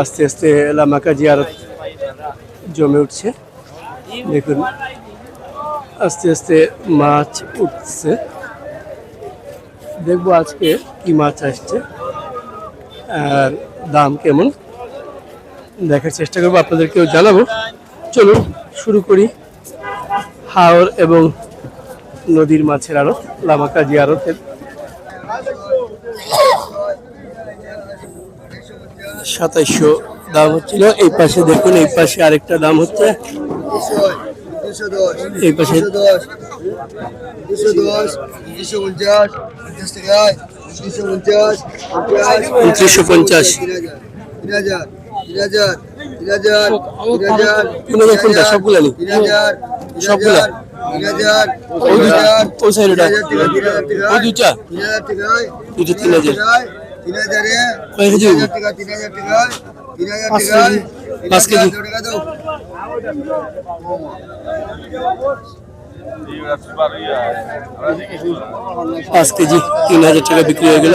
আস্তে আস্তে লামাকা জিয়ারত জমে উঠছে। দেখুন, আস্তে আস্তে মাছ উঠছে। দেখব আজকে কি মাছ আসছে আর দাম কেমন দেখার চেষ্টা করব, আপনাদেরকেও জানাব। চলুন, শুরু করি। হাওর এবং নদীর মাছের আড়ত লামাকাজি আড়তের সাতাইশশো দাম হচ্ছিল এই পাশে দেখুন এই পাশে আরেকটা দাম হচ্ছে এই পাশে উনত্রিশশো পঞ্চাশ তিন হাজার? সবগুলা সবগুলা? তিন। তিন হাজার টাকা কয় কেজি? টাকা তিন হাজার টাকায় তিন হাজার পাঁচ কেজি। পাঁচ কেজি। টাকা দাও পাঁচ কেজি তিন হাজার টাকা বিক্রি হয়ে গেল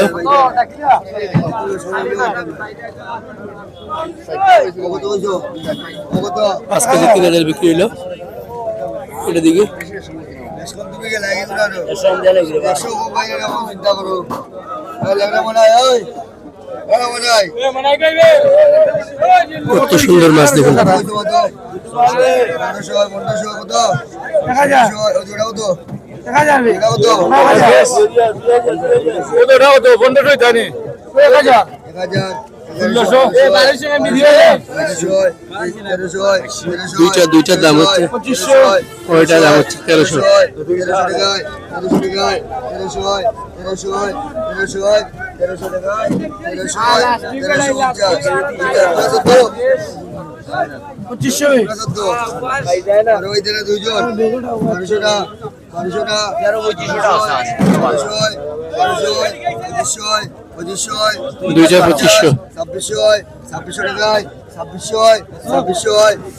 কত পাঁচ কেজি তিন হাজার বিক্রি হইল এটা দিকে চিন্তা করো। কত সুন্দর মাছ দেখুন। দেখা কত? বারোশো, দুইটা দুইটার দাম হচ্ছে। পঁচিশশো। ওইটা দাম হচ্ছে তেরোশো। পঁচিশশো। আর ওই দিনে দুইজন বারোশোটা বারোশোটা বারোশো বারোশো পঁচিশশো পঁচিশশো দুইটা পঁচিশশো ছাব্বিশশো ছাব্বিশশো টাকায় ছাব্বিশশো ছাব্বিশশো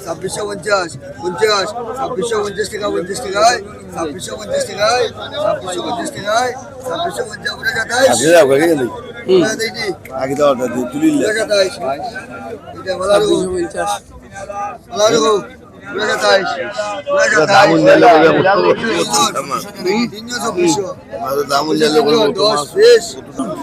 ছাব্বিশশো পঞ্চাশ পঞ্চাশ ছাব্বিশশো পঞ্চাশ টাকা পঞ্চাশ টাকায় ছাব্বিশশো পঞ্চাশ টাকায় ছাব্বিশশো পঞ্চাশ টাকায় ছাব্বিশশো পঞ্চাশ উড়ে দেয়নি আগে তো অর্ডার দিয়ে তুলিলে উড়ে এটা দামুন জানলে দশ বিশ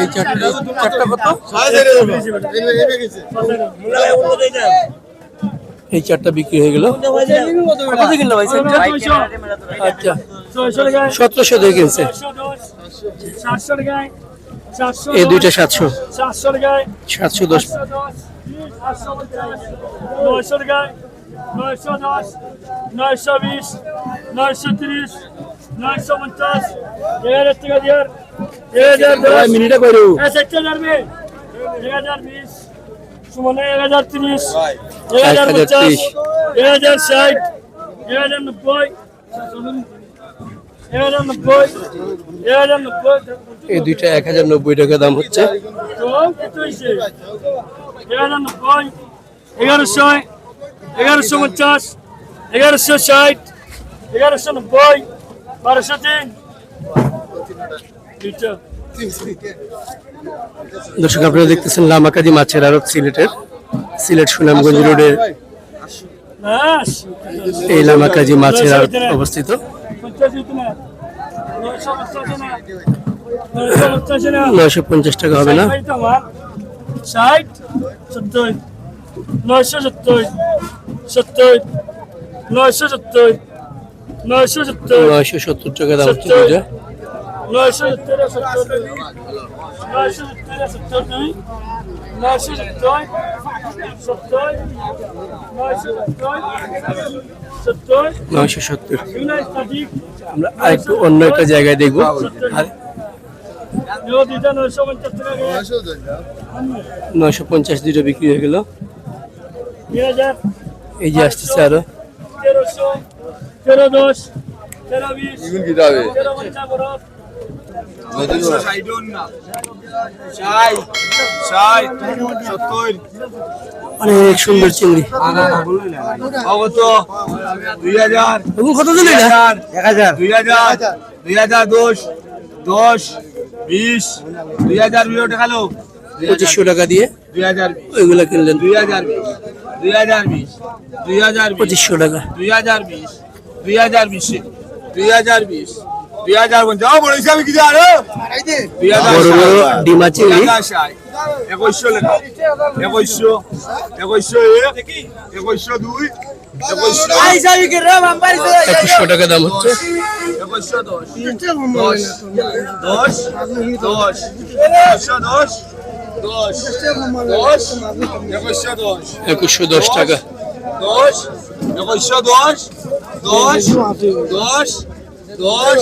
এই চারটা চারটা কত এই চারটা বিক্রি হয়ে গেল কত দিয়ে কিনলো ভাই আচ্ছা সতেরোশো দিয়ে কিনছে সাতশো টাকায় এই দুইটা সাতশো। সাতশো দশ। নয়শো টাকায় নয়শো দশ নয়শো বিশ নয়শো তিরিশ নয়শো পঞ্চাশ। এক হাজার টাকা দিয়ে। এক হাজার মিনিটে করু এক হাজার বিশ সুমনে এক হাজার তিরিশ এক হাজার পঞ্চাশ। এক হাজার ষাট এক হাজার নব্বই এক হাজার নব্বই এক হাজার নব্বই এই দুইটা এক হাজার নব্বই টাকা দাম হচ্ছে। এগারোশো এগারোশো পঞ্চাশ এগারোশো ষাট এগারোশো নব্বই বারোশো তিন। দর্শক আপনারা দেখতেছেন লামাকাজি মাছের আড়ত সিলেটের সিলেট সুনামগঞ্জ রোডের এই লামাকাজি মাছের আড়ত অবস্থিত। নয়শো পঞ্চাশ টাকা হবে না? ষাট সত্তর নয়শো সত্তর সত্তর নয়শো সত্তর নয়শো সত্তর নয়শো সত্তর টাকা দাম হচ্ছে দুইটা নয়শো সত্তর সত্তর নয়শো সত্তর সত্তর নয়শো সত্তর। সত্তর নয়শো সত্তর নয়শো সত্তর আমরা আরেকটু অন্য একটা জায়গায় দেখব। নয়শো পঞ্চাশ দুটো বিক্রি হয়ে গেল। এই যে আসতেছে আরও। তেরোশো তেরো দশ তেরো বিশ ইগুন কি যাবে তেরো পঞ্চাশ বরফ অনেক সুন্দর চিংড়ি দুই হাজার কত দিলি এক হাজার দুই হাজার দুই হাজার দশ দশ বিশ দুই হাজার পঁচিশশো টাকা দিয়ে দুই হাজার ওইগুলা কিনলেন দুই হাজার বিশ দুই হাজার বিশ দুই হাজার পঁচিশশো টাকা দুই হাজার বিশ দুই হাজার বিশ দুই হাজার বিশ দুই হাজার পঞ্চাশ। বড় হিসাবে কি জানো দুই হাজার বড় বড় ডিমা চিংড়ি একুশশো লেখা। একুশশো। একুশশো এক। একুশশো দুই। একুশশো টাকা দাম হচ্ছে। দশ। দশ। দশ। দশ। একুশশো দশ। টাকা দশ। একুশশো দশ। দশ। দশ। দশ। দশ।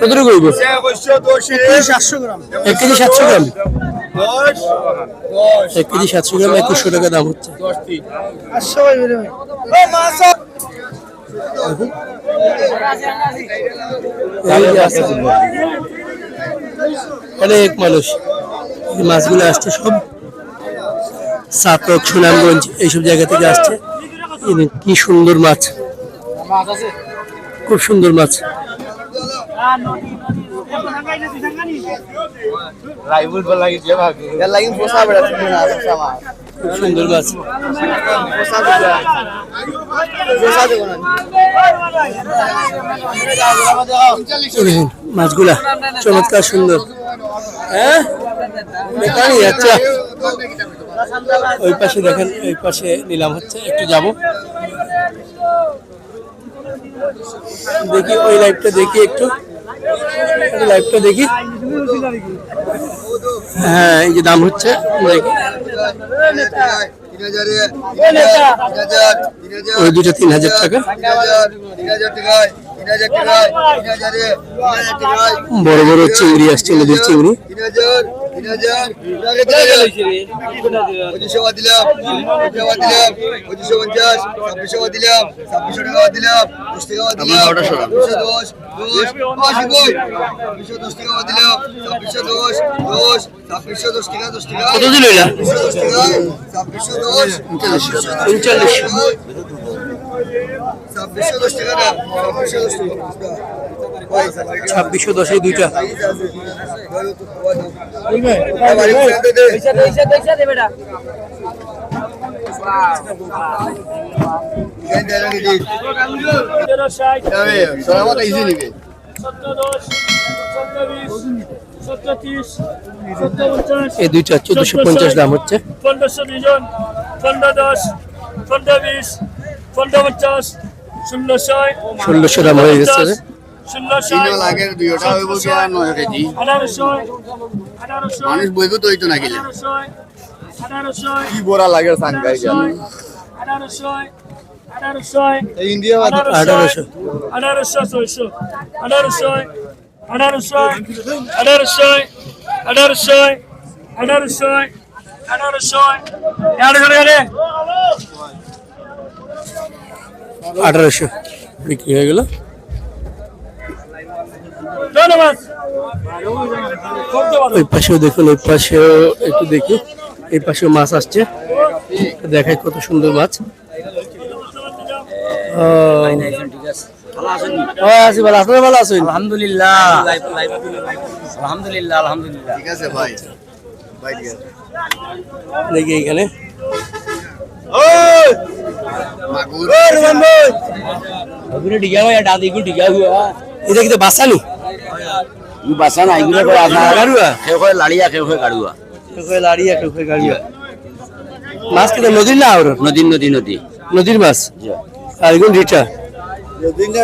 কতটুকু সাতশো গ্রাম। এক কেজি সাতশো গ্রাম? এক কেজি সাতশো গ্রাম একুশশো টাকা দাম হচ্ছে। অনেক মানুষ এই মাছগুলো আসছে সব সাতক সুনামগঞ্জ এইসব জায়গা থেকে আসছে। কি সুন্দর মাছ। খুব সুন্দর মাছ। রাইবুল বল লাগি যে ভাগে এর লাগি পোষা বেড়া না পোষা খুব সুন্দর পোষা পোষা দেব না। মাছগুলা। চমৎকার সুন্দর। হ্যাঁ? আচ্ছা। ওই পাশে দেখেন ওই পাশে নিলাম হচ্ছে একটু যাব। দেখি ওই লাইভটা দেখি একটু। লাইভটা দেখি। হ্যাঁ এই যে দাম হচ্ছে ওই দুটো তিন হাজার টাকা। বড় বড় চিংড়ি আসছে, নদীর চিংড়ি। দিলাম দিলাম পঁচিশশো পঞ্চাশ দিলাম দিলাম টাকা দিলাম কত দিল উনচল্লিশ। ছাব্বিশশো দশ দুইটা। ষাট এই দুইটা চোদ্দশো পঞ্চাশ দাম হচ্ছে। পনেরোশো দুজন পনেরো দশ পনেরো বিশ পনেরো পঞ্চাশ শূন্য ছয় ষোলোশো দাম হয়ে গেছে। মানুষ বইব তো হইতো না গেলে কি বড়া লাগে আঠারোশো ইন্ডিয়া আঠারোশো আঠারোশো ছয়শো আঠারোশো আঠারোশো আঠারোশো আঠারোশো আঠারোশো আঠারোশো আঠারোশো। বিক্রি হয়ে গেল। ধন্যবাদ। ওই পাশেও দেখুন ওই পাশেও একটু দেখি। এর পাশে মাছ আসছে। দেখাই কত সুন্দর মাছ। ভালো। আছেন? আলহামদুলিল্লাহ। বাসা নি? বাসা না এগুলো লাড়িয়া কেউ গাড়ুয়া। লাড়ি একটা কোয়ে গাড়িয়া মাছ তো নদীর না আর নদীর নদী নদী। নদীর মাছ? আর এগুলো রিটা নদীর না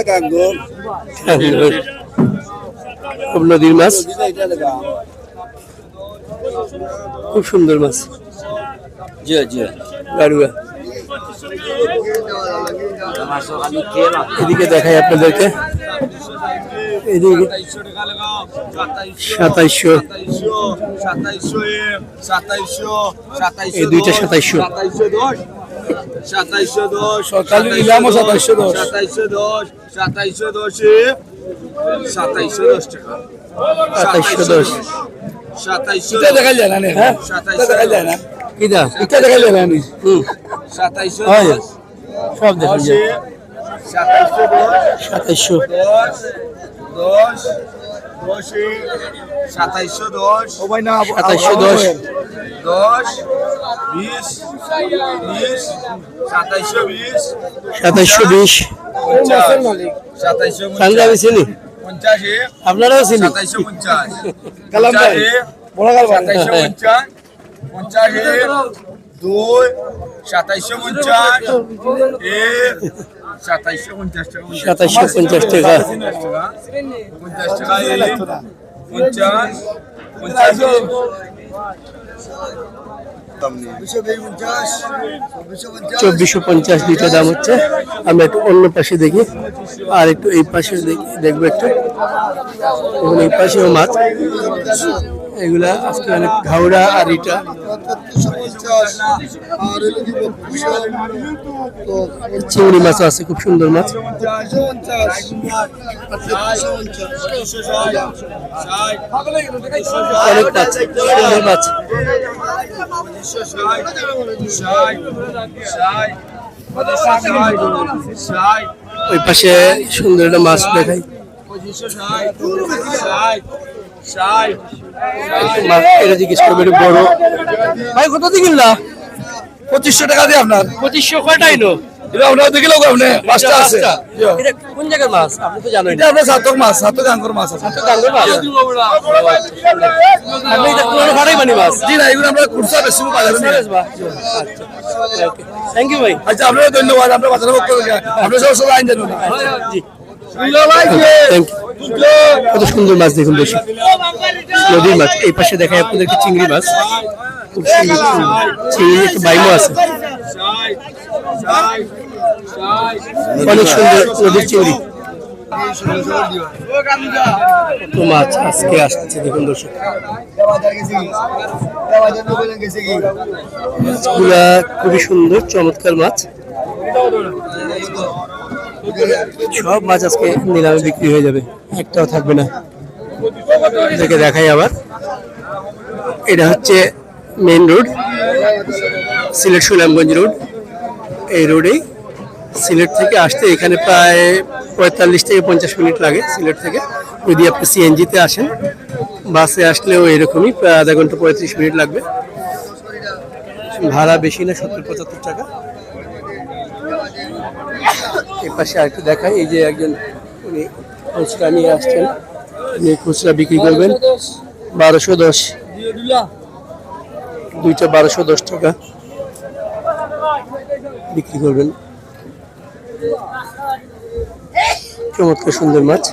খুব নদীর মাছ। খুব সুন্দর মাছ। জি জি। গাড়ুয়া। এদিকে দেখাই আপনাদেরকে। এদিকে সাতাইশশো। এই দুইটা সাতাইশশো। সাতাইশশো দশ সকালে নিলামও সাতাইশশো দশ। সাতাইশশো দশ। সাতাইশশো দশে সাতাইশশো দশ টাকা সাতাইশশো দশ সাতাইশশো দেখা যায় না হ্যাঁ? সাতাইশশো দেখা যায় না। কিটা? এটা দেখা যায় না হুম। সাতাইশশো হয়। সব দেখা যায়। সাতাইশশো। দশ সাতাইশশো দশ দশ দশে সাতাইশশো দশ সাতাইশশো দশ। দশ বিশ বিশ সাতাইশশো বিশ। সাতাইশশো বিশ সাতাইশশো আমি চিনি পঞ্চাশে। আপনারাও চিনি সাতাইশশো পঞ্চাশ। কালাম ভাই। সাতাইশশো পঞ্চাশ। পঞ্চাশে দুই সাতাইশশো পঞ্চাশ। এক সাতাইশশো পঞ্চাশ টাকা। পঞ্চাশ চব্বিশশো পঞ্চাশ দুইটা দাম হচ্ছে। আমরা একটু অন্য পাশে দেখি। আর একটু এই পাশে দেখি দেখব একটু। এই পাশেও মাছ। এগুলা আজকে অনেক ঘাউড়া আর ইটা। চিংড়ি মাছ আছে, খুব সুন্দর মাছ। অনেক সুন্দর মাছ। ওই পাশে সুন্দর একটা মাছ দেখাই। এটা জিজ্ঞেস করবে একটু বড়। ভাই কত দিয়ে কিনলা? পঁচিশশো টাকা দিয়ে আপনার। পঁচিশশো কয়টাই নো এটা আপনার দেখিল আপনি পাঁচটা আছে। কোন জায়গার মাছ? আপনি তো জানেন। এটা আপনার সাতক মাছ সাতক আঙ্কর মাছ আছে। গাঙ্গুর মাছ? আপনি এটা পুরো ভাড়াই বানি মাছ? জি না এগুলো আমরা খুচরা বেশি বাজারে নিয়ে আসি। থ্যাংক ইউ ভাই। আচ্ছা আপনার ধন্যবাদ আপনার বাজারে থেকে সব সব আইন জানুন। জি থ্যাংক ইউ কত সুন্দর মাছ দেখুন বেশি। নদীর মাছ এই পাশে দেখায় আপনাদেরকে চিংড়ি মাছ। খুব সুন্দর চিংড়ি। একটু বাইমো আছে। অনেক সুন্দর নদীর চিংড়ি। তো মাছ আজকে আসছে দেখুন দর্শক। খুবই সুন্দর চমৎকার মাছ। সব মাছ আজকে নিলামে বিক্রি হয়ে যাবে। একটাও থাকবে না। এটাকে দেখাই আবার। এটা হচ্ছে main road Sylhet Sunamganj road এই রোডেই সিলেট থেকে আসতে এখানে প্রায় পঁয়তাল্লিশ থেকে পঞ্চাশ মিনিট লাগে সিলেট থেকে। যদি আপনি সিএনজিতে আসেন, বাসে আসলেও এরকমই প্রায় আধা ঘণ্টা পঁয়ত্রিশ মিনিট লাগবে। ভাড়া বেশি না, সত্তর পঁচাত্তর টাকা। এর পাশে আরেকটু দেখাই, এই যে একজন উনি খুচরা নিয়ে আসছেন। উনি খুচরা বিক্রি করবেন। বারোশো দশ। দুইটা বারোশো দশ টাকা বিক্রি করবেন। চমৎকার সুন্দর মাছ।